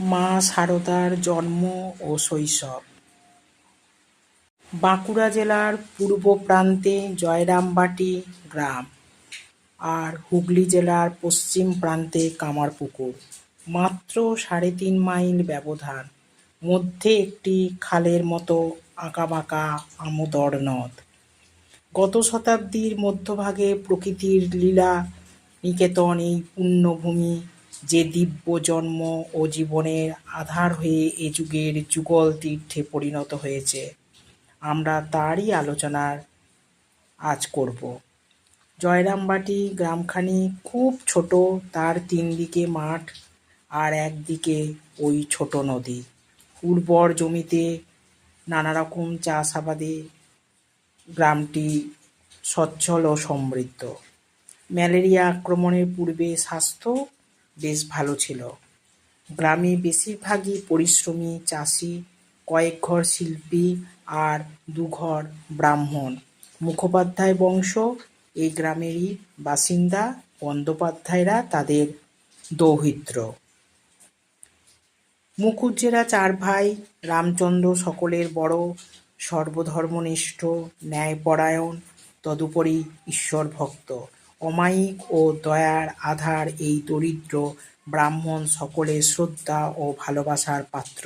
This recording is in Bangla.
মা সারদার জন্ম ও শৈশব। বাঁকুড়া জেলার পূর্ব প্রান্তে জয়রামবাটি গ্রাম আর হুগলি জেলার পশ্চিম প্রান্তে কামারপুকুর। মাত্র সাড়ে তিন মাইল ব্যবধান। মধ্যে একটি খালের মতো আঁকাবাঁকা আমোদর নদ। গত শতাব্দীর মধ্যভাগে প্রকৃতির লীলা নিকেতন এই পুণ্যভূমি যে দিব্য জন্ম ও জীবনের আধার হয়ে এ যুগের যুগল তীর্থে পরিণত হয়েছে। আমরা তারই আলোচনার আজ করব। জয়রামবাটি গ্রামখানি খুব ছোট, তার তিন দিকে মাঠ আর একদিকে ওই ছোট নদী। উর্বর জমিতে নানা রকম চাষাবাদে গ্রামটি সচ্ছল ও সমৃদ্ধ। ম্যালেরিয়া আক্রমণের পূর্বে স্বাস্থ্য বেশ ভালো ছিল। গ্রামে বেশিরভাগই পরিশ্রমী, চাষি, কয়েক ঘর শিল্পী আর দুঘর ব্রাহ্মণ। মুখোপাধ্যায় বংশ, এই গ্রামেরই বাসিন্দা বন্দ্যোপাধ্যায়রা তাদের দৌহিত্র। মুখুজ্জেরা চার ভাই, রামচন্দ্র সকলের বড় সর্বধর্মনিষ্ঠ, ন্যায়পরায়ণ, তদুপরি ঈশ্বরভক্ত। অমায়িক ও দয়ার আধার এই দরিদ্র ব্রাহ্মণ সকলের শ্রদ্ধা ও ভালোবাসার পাত্র।